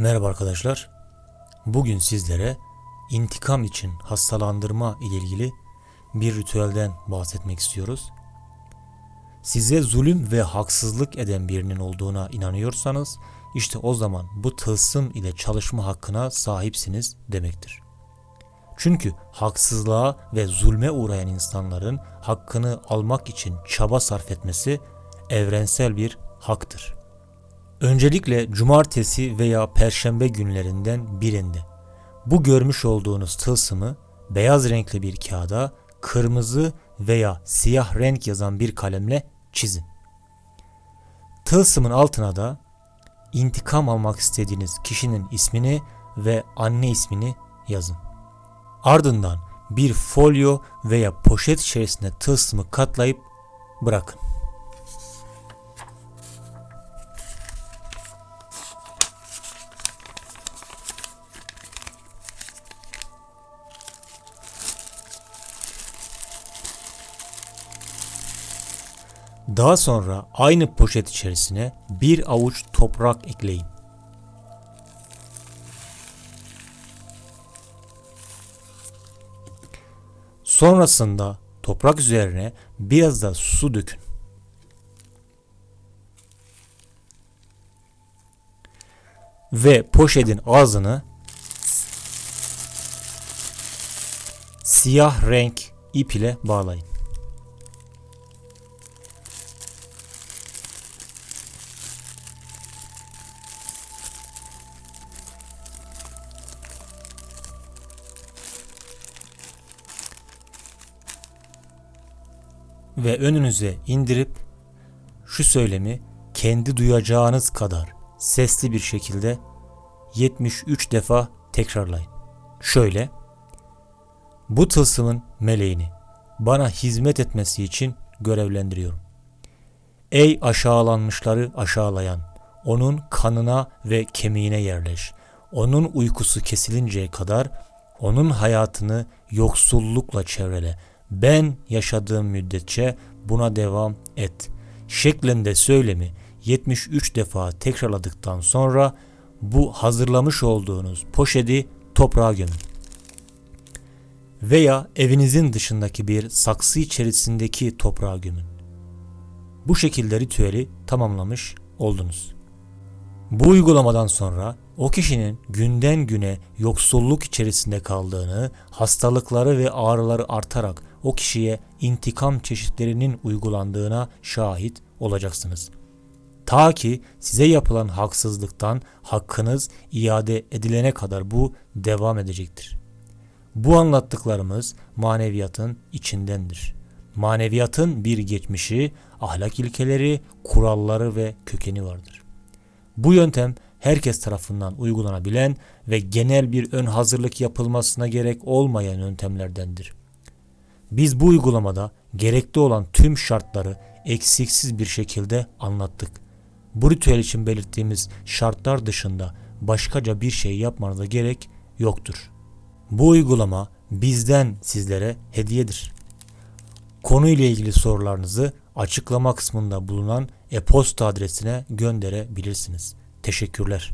Merhaba arkadaşlar. Bugün sizlere intikam için hastalandırma ile ilgili bir ritüelden bahsetmek istiyoruz. Size zulüm ve haksızlık eden birinin olduğuna inanıyorsanız işte o zaman bu tılsım ile çalışma hakkına sahipsiniz demektir. Çünkü haksızlığa ve zulme uğrayan insanların hakkını almak için çaba sarf etmesi evrensel bir haktır. Öncelikle cumartesi veya perşembe günlerinden birinde bu görmüş olduğunuz tılsımı beyaz renkli bir kağıda kırmızı veya siyah renk yazan bir kalemle çizin. Tılsımın altına da intikam almak istediğiniz kişinin ismini ve anne ismini yazın. Ardından bir folyo veya poşet içerisine tılsımı katlayıp bırakın. Daha sonra aynı poşet içerisine bir avuç toprak ekleyin. Sonrasında toprak üzerine biraz da su dökün. Ve poşetin ağzını siyah renk ip ile bağlayın. Ve önünüze indirip şu söylemi kendi duyacağınız kadar sesli bir şekilde 73 defa tekrarlayın. Şöyle bu tılsımın meleğini bana hizmet etmesi için görevlendiriyorum. Ey aşağılanmışları aşağılayan, onun kanına ve kemiğine yerleş. Onun uykusu kesilinceye kadar onun hayatını yoksullukla çevrele ben yaşadığım müddetçe buna devam et şeklinde söylemi 73 defa tekrarladıktan sonra bu hazırlamış olduğunuz poşeti toprağa gömün. Veya evinizin dışındaki bir saksı içerisindeki toprağa gömün. Bu şekilde ritüeli tamamlamış oldunuz. Bu uygulamadan sonra o kişinin günden güne yoksulluk içerisinde kaldığını, hastalıkları ve ağrıları artarak o kişiye intikam çeşitlerinin uygulandığına şahit olacaksınız. Ta ki size yapılan haksızlıktan hakkınız iade edilene kadar bu devam edecektir. Bu anlattıklarımız maneviyatın içindendir. Maneviyatın bir geçmişi, ahlak ilkeleri, kuralları ve kökeni vardır. Bu yöntem herkes tarafından uygulanabilen ve genel bir ön hazırlık yapılmasına gerek olmayan yöntemlerdendir. Biz bu uygulamada gerekli olan tüm şartları eksiksiz bir şekilde anlattık. Bu ritüel için belirttiğimiz şartlar dışında başkaca bir şey yapmanıza gerek yoktur. Bu uygulama bizden sizlere hediyedir. Konuyla ilgili sorularınızı açıklama kısmında bulunan e-posta adresine gönderebilirsiniz. Teşekkürler.